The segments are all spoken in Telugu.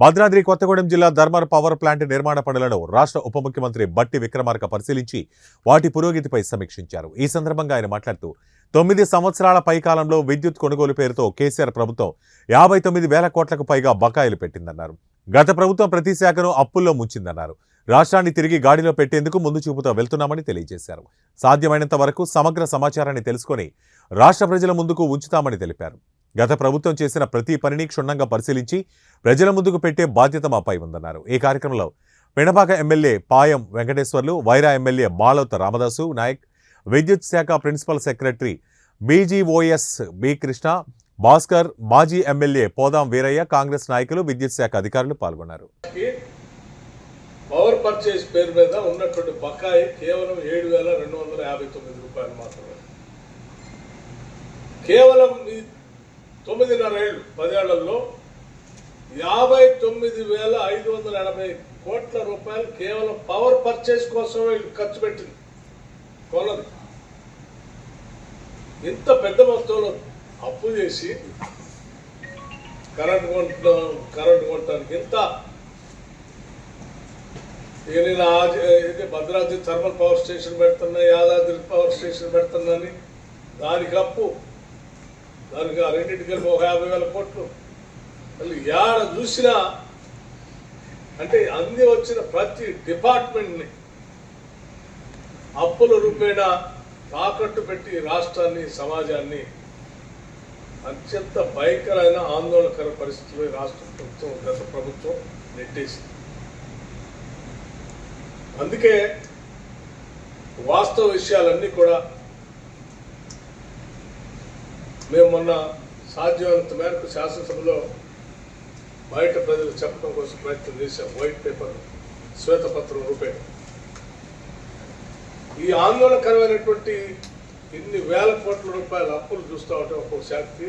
భద్రాద్రి కొత్తగూడెం జిల్లా ధర్మర్ పవర్ ప్లాంట్ నిర్మాణ పనులను రాష్ట్ర ఉప ముఖ్యమంత్రి బట్టి విక్రమార్క పరిశీలించి వాటి పురోగతిపై సమీక్షించారు. ఈ సందర్భంగా ఆయన మాట్లాడుతూ తొమ్మిది సంవత్సరాల పైకాలంలో విద్యుత్ కొనుగోలు పేరుతో కేసీఆర్ ప్రభుత్వం యాభై తొమ్మిది వేల కోట్లకు పైగా బకాయిలు పెట్టిందన్నారు. గత ప్రభుత్వం ప్రతి శాఖను అప్పుల్లో ముంచిందన్నారు. రాష్ట్రాన్ని తిరిగి గాడిలో పెట్టేందుకు ముందు చూపుతో వెళ్తున్నామని తెలియజేశారు. సాధ్యమైనంత వరకు సమగ్ర సమాచారాన్ని తెలుసుకొని రాష్ట్ర ప్రజల ముందుకు ఉంచుతామని తెలిపారు. గత ప్రభుత్వం చేసిన ప్రతి పనిని క్షుణ్ణంగా పరిశీలించి ప్రజల ముందుకు పెట్టే బాధ్యత మాపై ఉందన్నారు. ఈ కార్యక్రమంలో పెనబాక ఎమ్మెల్యే పాయం వెంకటేశ్వర్లు వైరా ఎమ్మెల్యే మాలవత రామదాసు నాయక్ విద్యుత్ శాఖ ప్రిన్సిపల్ సెక్రటరీ బీజీఓఎస్ బి కృష్ణ భాస్కర్ మాజీ ఎమ్మెల్యే పోదాం వీరయ్య కాంగ్రెస్ నాయకులు విద్యుత్ శాఖ అధికారులు పాల్గొన్నారు. పవర్ పేరు మీద ఉన్నటువంటి బకాయి కేవలం ఏడు వేల రెండు వందల యాభై తొమ్మిది రూపాయలు మాత్రమే. కేవలం తొమ్మిదిన్నర ఏళ్ళు పదేళ్ళలో యాభై తొమ్మిది వేల ఐదు వందల ఎనభై కోట్ల రూపాయలు కేవలం పవర్ పర్చేస్ కోసం వీళ్ళు ఖర్చు పెట్టింది కొనది ఇంత పెద్ద మొత్తంలో అప్పు చేసి కరెంట్ కొంటున్నా కరెంట్ కొనడానికి ఇంత ఇక నేను ఇది భద్రాద్రి థర్మల్ పవర్ స్టేషన్ పెడుతున్నా యాదాద్రి పవర్ స్టేషన్ పెడుతున్నాని దానికి అప్పు దానికి రెండింటికి కలిపి ఒక యాభై వేల కోట్లు. మళ్ళీ ఏడ చూసినా అంటే అంది వచ్చిన ప్రతి డిపార్ట్మెంట్ని అప్పుల రూపేణా తాకట్టు పెట్టి రాష్ట్రాన్ని సమాజాన్ని అత్యంత భయంకరమైన ఆందోళనకర పరిస్థితుల్లో రాష్ట్ర ప్రభుత్వం గత ప్రభుత్వం నెట్టేసింది. అందుకే వాస్తవ విషయాలన్నీ కూడా మేము మొన్న సాధ్యమైనంత మేరకు శాసనసభలో బయట ప్రజలు చెప్పడం కోసం ప్రయత్నం చేశాం. వైట్ పేపర్ శ్వేతపత్రం రూపే ఈ ఆందోళనకరమైనటువంటి ఇన్ని వేల కోట్ల రూపాయల అప్పులు చూస్తూ ఉంటే ఒక్కో శాఖకి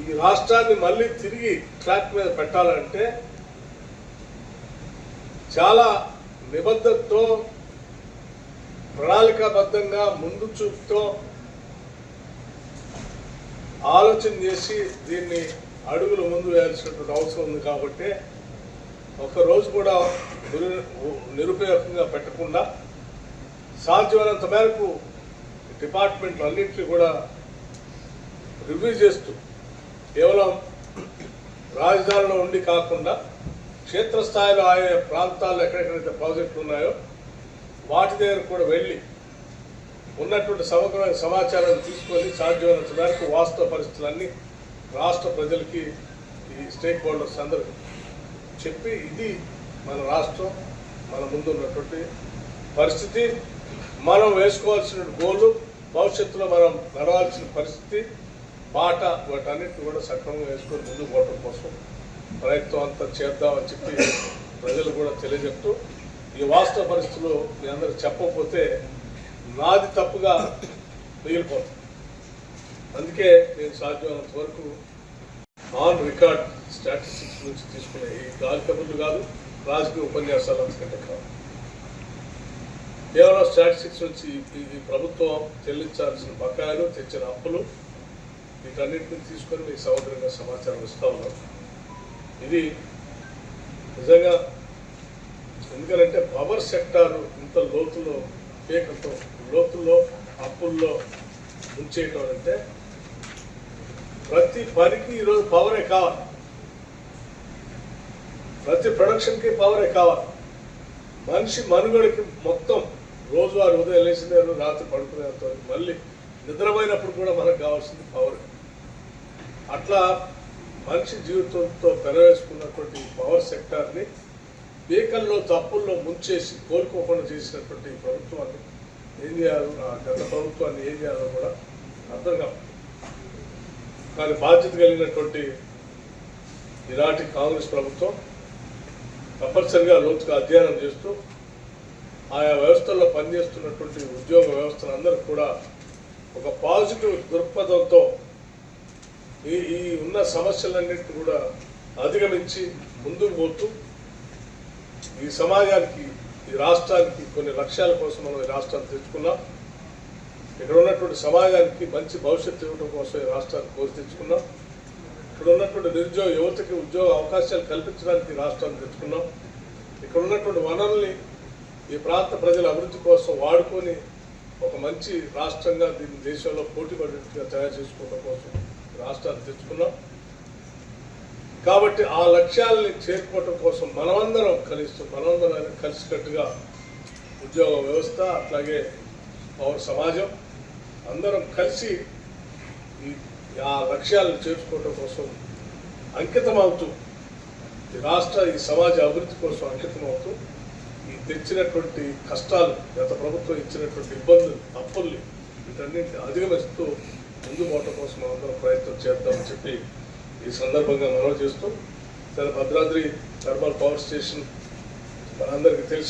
ఈ రాష్ట్రాన్ని మళ్ళీ తిరిగి ట్రాక్ మీద పెట్టాలంటే చాలా నిబద్ధతతో ప్రణాళికాబద్ధంగా ముందు చూపుతో ఆలోచన చేసి దీన్ని అడుగులు ముందు వేయాల్సినటువంటి అవసరం ఉంది కాబట్టి ఒక రోజు కూడా నిరు- నిరుపయోగంగా పెట్టకుండా సాధ్యమైనంత మేరకు డిపార్ట్మెంట్లు అన్నింటినీ కూడా రివ్యూ చేస్తూ కేవలం రాజధానిలో ఉండి కాకుండా క్షేత్రస్థాయిలో ఆయా ప్రాంతాల్లో ఎక్కడెక్కడైతే ప్రాజెక్టులు ఉన్నాయో వాటి దగ్గర కూడా వెళ్ళి ఉన్నటువంటి సమగ్రమైన సమాచారాన్ని తీసుకొని సాధ్యమైనంత మేరకు వాస్తవ పరిస్థితులన్నీ రాష్ట్ర ప్రజలకి ఈ స్టేక్ హోల్డర్స్ అందరూ చెప్పి ఇది మన రాష్ట్రం మన ముందు ఉన్నటువంటి పరిస్థితి. మనం వేసుకోవాల్సిన గోళ్ళు భవిష్యత్తులో మనం నడవాల్సిన పరిస్థితి బాట వాటన్నిటిని కూడా సక్రమంగా వేసుకొని ముందుకు పోవటం కోసం ప్రయత్నం అంతా చేద్దామని చెప్పి ప్రజలు కూడా తెలియజెప్తూ ఈ వాస్తవ పరిస్థితులు మీ అందరూ చెప్పకపోతే నాది తప్పుగా మిగిలిపోతుంది. అందుకే నేను సాధ్యమైనంత వరకు ఆన్ రికార్డ్ స్టాటిస్టిక్స్ నుంచి తీసుకునే ఈ గాలి కబుర్లు కాదు రాజకీయ ఉపన్యాసాలు అంతకంటే కాదు. కేవలం స్టాటిస్టిక్స్ నుంచి ఈ- ప్రభుత్వం చెల్లించాల్సిన బకాయిలు తెచ్చిన అప్పులు వీటన్నింటినీ తీసుకొని మీకు సమగ్రంగా సమాచారం ఇస్తా ఉన్నాం. ఇది నిజంగా ఎందుకంటే పవర్ సెక్టార్ ఇంత లోతులో పేకతో లోతుల్లో అప్పుల్లో ఉంచేయటం అంటే ప్రతి పనికి ఈరోజు పవరే కావాలి. ప్రతి ప్రొడక్షన్కి పవరే కావాలి. మనిషి మనుగడకి మొత్తం రోజువారి ఉదయం లేచినారు రాత్రి పడుకునేంత మళ్ళీ నిద్రపోయినప్పుడు కూడా మనకు కావాల్సింది పవర్ అట్లా మనిషి జీవితంతో పెరవేసుకున్నటువంటి పవర్ సెక్టార్ని పీకల్లో తప్పుల్లో ముంచేసి కోలుకోకుండా చేసినటువంటి ఈ ప్రభుత్వాన్ని ఏం చేయాలో గత ప్రభుత్వాన్ని ఏం చేయాలో కూడా అర్థం కాదు. కానీ బాధ్యత కలిగినటువంటి ఈనాటి కాంగ్రెస్ ప్రభుత్వం తప్పనిసరిగా లోతుగా అధ్యయనం చేస్తూ ఆయా వ్యవస్థల్లో పనిచేస్తున్నటువంటి ఉద్యోగ వ్యవస్థలందరూ కూడా ఒక పాజిటివ్ దృక్పథంతో ఈ ఈ ఉన్న సమస్యలన్నింటినీ కూడా అధిగమించి ముందుకు పోతూ ఈ సమాజానికి ఈ రాష్ట్రానికి కొన్ని లక్ష్యాల కోసం మనం ఈ రాష్ట్రాన్ని తెచ్చుకున్నాం. ఇక్కడ ఉన్నటువంటి సమాజానికి మంచి భవిష్యత్తు ఇవ్వడం కోసం ఈ రాష్ట్రాన్ని కోరి తెచ్చుకున్నాం. ఇక్కడ ఉన్నటువంటి నిరుద్యోగ యువతకి ఉద్యోగ అవకాశాలు కల్పించడానికి రాష్ట్రాన్ని తెచ్చుకున్నాం. ఇక్కడ ఉన్నటువంటి వనరుల్ని ఈ ప్రాంత ప్రజల అభివృద్ధి కోసం వాడుకొని ఒక మంచి రాష్ట్రంగా దీన్ని దేశంలో పోటీ పడేట్టుగా తయారు చేసుకోవడం కోసం రాష్ట్రాన్ని తెచ్చుకున్నాం. కాబట్టి ఆ లక్ష్యాలని చేరుకోవటం కోసం మనమందరం కలిసి మనమందరం కలిసికట్టుగా ఉద్యోగ వ్యవస్థ అట్లాగే పౌర సమాజం అందరం కలిసి ఈ ఆ లక్ష్యాలను చేర్చుకోవటం కోసం అంకితమవుతూ ఈ రాష్ట్ర ఈ సమాజ అభివృద్ధి కోసం అంకితమవుతూ ఈ తెచ్చినటువంటి కష్టాలు గత ప్రభుత్వం ఇచ్చినటువంటి ఇబ్బందులు అప్పుల్ని వీటన్నింటిని అధిగమిస్తూ ముందు పోవటం కోసం మనందరం ప్రయత్నం చేద్దామని చెప్పి ఈ సందర్భంగా మనవి చేస్తూ సరే భద్రాద్రి థర్మల్ పవర్ స్టేషన్ మనందరికీ తెలిసి